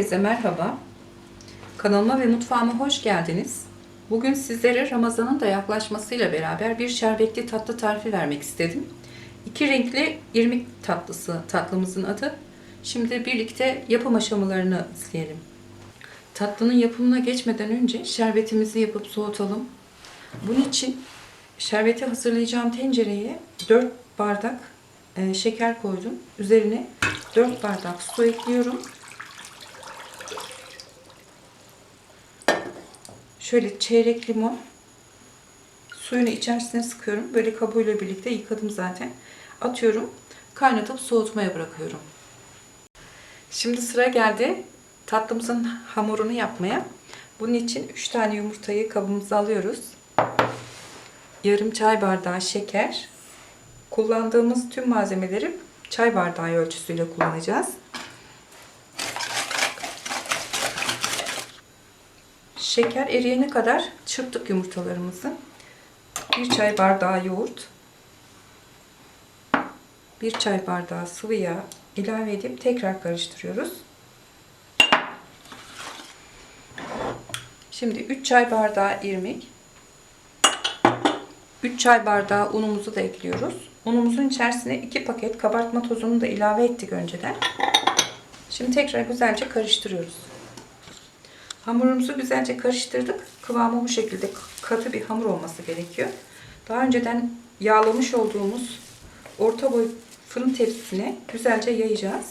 Herkese merhaba. Kanalıma ve mutfağıma hoş geldiniz. Bugün sizlere Ramazan'ın da yaklaşmasıyla beraber bir şerbetli tatlı tarifi vermek istedim. İki renkli irmik tatlısı tatlımızın adı. Şimdi birlikte yapım aşamalarını izleyelim. Tatlının yapımına geçmeden önce şerbetimizi yapıp soğutalım. Bunun için şerbeti hazırlayacağım tencereye 4 bardak e, şeker koydum. Üzerine 4 bardak su ekliyorum. Şöyle çeyrek limon suyunu içerisine sıkıyorum. Böyle kabuğuyla birlikte yıkadım zaten. Atıyorum. Kaynatıp soğutmaya bırakıyorum. Şimdi sıra geldi tatlımızın hamurunu yapmaya. Bunun için 3 tane yumurtayı kabımıza alıyoruz. Yarım çay bardağı şeker. Kullandığımız tüm malzemeleri çay bardağı ölçüsüyle kullanacağız. Şeker eriyene kadar çırptık yumurtalarımızı. Bir çay bardağı yoğurt. Bir çay bardağı sıvı yağ ilave edip tekrar karıştırıyoruz. Şimdi 3 çay bardağı irmik. 3 çay bardağı unumuzu da ekliyoruz. Unumuzun içerisine 2 paket kabartma tozunu da ilave ettik önceden. Şimdi tekrar güzelce karıştırıyoruz. Hamurumuzu güzelce karıştırdık. Kıvamı bu şekilde katı bir hamur olması gerekiyor. Daha önceden yağlamış olduğumuz orta boy fırın tepsisine güzelce yayacağız.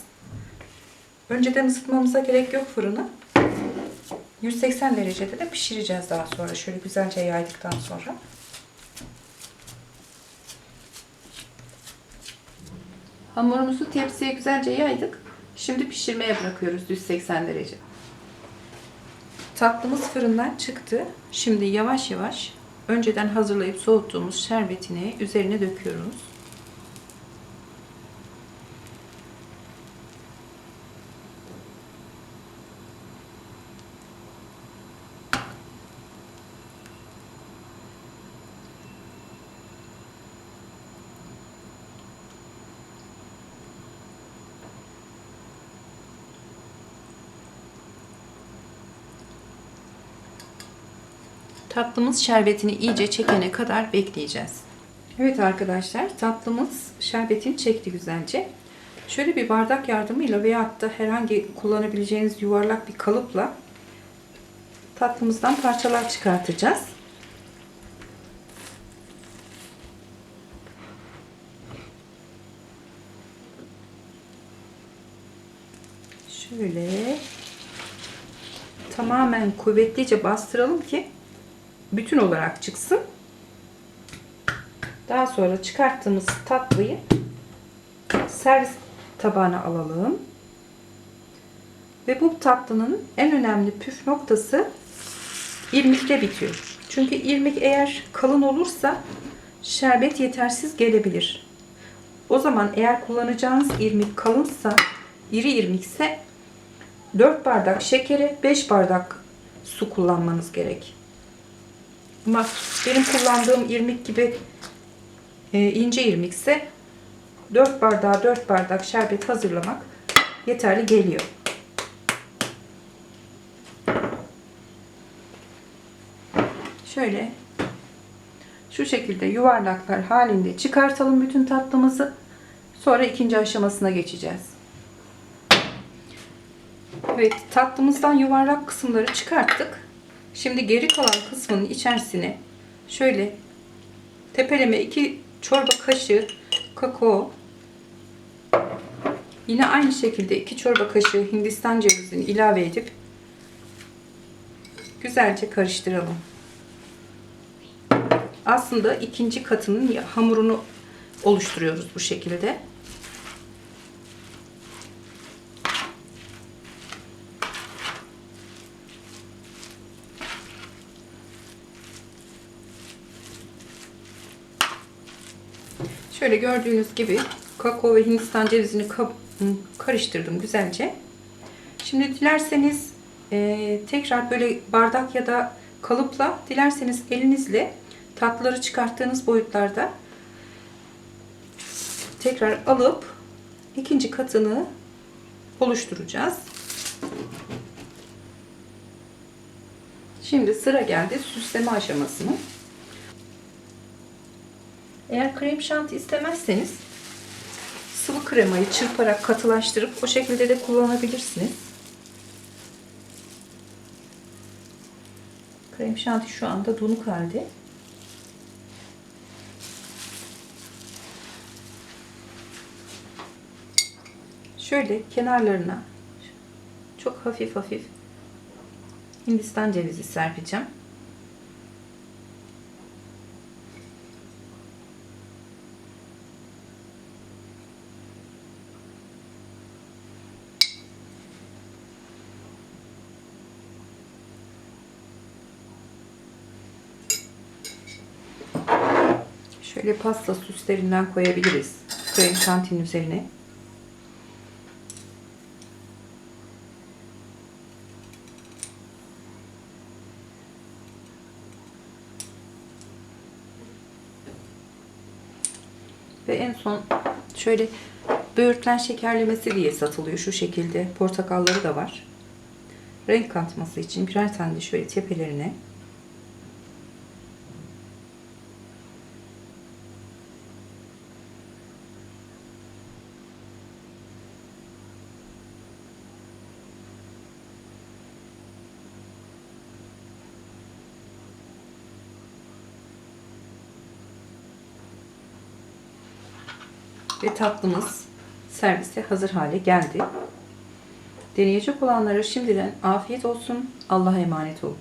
Önceden ısıtmamıza gerek yok fırını. 180 derecede de pişireceğiz daha sonra. Şöyle güzelce yaydıktan sonra. Hamurumuzu tepsiye güzelce yaydık. Şimdi pişirmeye bırakıyoruz 180 derece. Tatlımız fırından çıktı. Şimdi yavaş yavaş önceden hazırlayıp soğuttuğumuz şerbetini üzerine döküyoruz. Tatlımız şerbetini iyice çekene kadar bekleyeceğiz. Evet arkadaşlar tatlımız şerbetini çekti güzelce. Şöyle bir bardak yardımıyla veya da herhangi kullanabileceğiniz yuvarlak bir kalıpla tatlımızdan parçalar çıkartacağız. Şöyle tamamen kuvvetlice bastıralım ki bütün olarak çıksın. Daha sonra çıkarttığımız tatlıyı servis tabağına alalım. Ve bu tatlının en önemli püf noktası irmikte bitiyor. Çünkü irmik eğer kalın olursa şerbet yetersiz gelebilir. O zaman eğer kullanacağınız irmik kalınsa, iri irmikse 4 bardak şekere 5 bardak su kullanmanız gerek. Ama benim kullandığım irmik gibi e, ince irmikse 4 bardağa 4 bardak şerbet hazırlamak yeterli geliyor. Şöyle şu şekilde yuvarlaklar halinde çıkartalım bütün tatlımızı. Sonra ikinci aşamasına geçeceğiz. Evet tatlımızdan yuvarlak kısımları çıkarttık. Şimdi geri kalan kısmının içerisine şöyle tepeleme 2 çorba kaşığı kakao yine aynı şekilde 2 çorba kaşığı hindistan cevizini ilave edip güzelce karıştıralım. Aslında ikinci katının hamurunu oluşturuyoruz bu şekilde. Şöyle gördüğünüz gibi kakao ve hindistan cevizini karıştırdım güzelce. Şimdi dilerseniz e, tekrar böyle bardak ya da kalıpla dilerseniz elinizle tatlıları çıkarttığınız boyutlarda tekrar alıp ikinci katını oluşturacağız. Şimdi sıra geldi süsleme aşamasına. Eğer krem şanti istemezseniz sıvı kremayı çırparak katılaştırıp o şekilde de kullanabilirsiniz. Krem şanti şu anda donuk halde. Şöyle kenarlarına çok hafif hafif Hindistan cevizi serpeceğim. Şöyle pasta süslerinden koyabiliriz. Krem şantinin üzerine. Ve en son şöyle böğürtlen şekerlemesi diye satılıyor şu şekilde. Portakalları da var. Renk katması için birer tane de şöyle tepelerine ve tatlımız servise hazır hale geldi. Deneyecek olanlara şimdiden afiyet olsun. Allah'a emanet olun.